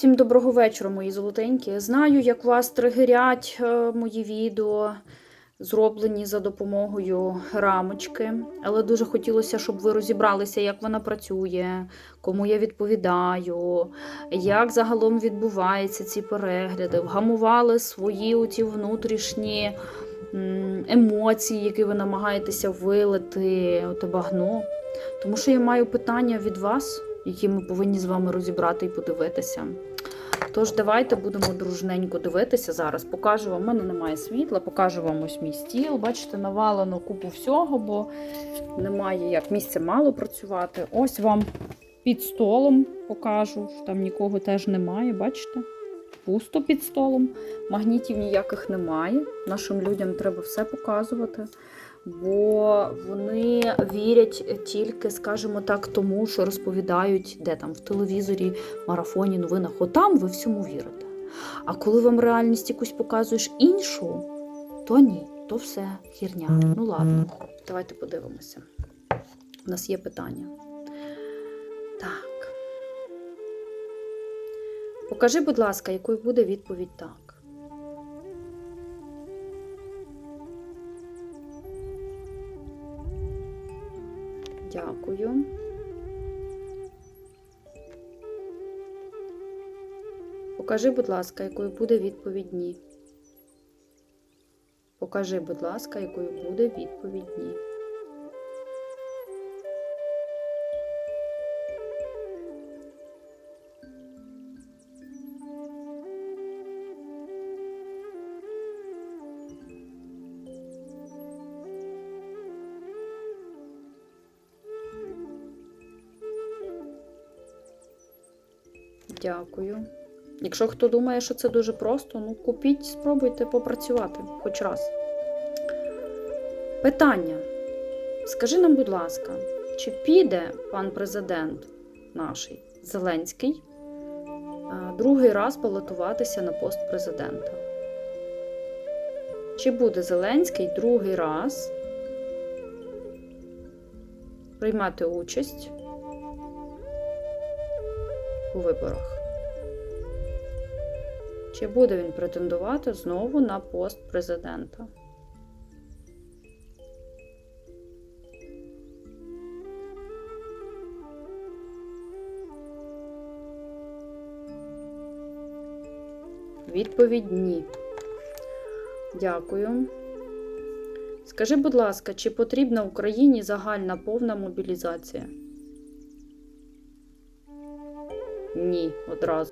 Всім доброго вечора, мої золотенькі. Знаю, як вас тригерять е, мої відео, зроблені за допомогою рамочки. Але дуже хотілося, щоб ви розібралися, як вона працює, кому я відповідаю, як загалом відбуваються ці перегляди, вгамували свої оці внутрішні емоції, які ви намагаєтеся вилити, багно. Тому що я маю питання від вас, які ми повинні з вами розібрати і подивитися. Тож, давайте будемо дружненько дивитися зараз. Покажу вам, у мене немає світла, покажу вам ось мій стіл. Бачите, навалено купу всього, бо немає як місця мало працювати. Ось вам під столом покажу, там нікого теж немає, бачите? Пусто під столом, магнітів ніяких немає. Нашим людям треба все показувати бо вони вірять тільки, скажімо так, тому, що розповідають, де там в телевізорі, марафоні, новинах. Отам ви всьому вірите. А коли вам реальність якусь показуєш іншу, то ні, то все хірня. Ну ладно, давайте подивимося. У нас є питання. Покажи, будь ласка, якою буде відповідь так. Дякую. Покажи, будь ласка, якою буде відповідь ні. Покажи, будь ласка, якою буде відповідь ні. Дякую. Якщо хто думає, що це дуже просто, ну купіть, спробуйте попрацювати хоч раз. Питання. Скажи нам, будь ласка, чи піде пан президент наш Зеленський другий раз балотуватися на пост президента? Чи буде Зеленський другий раз приймати участь у виборах? Чи буде він претендувати знову на пост президента? Відповідь ні. Дякую. Скажи, будь ласка, чи потрібна Україні загальна повна мобілізація? Ні, одразу.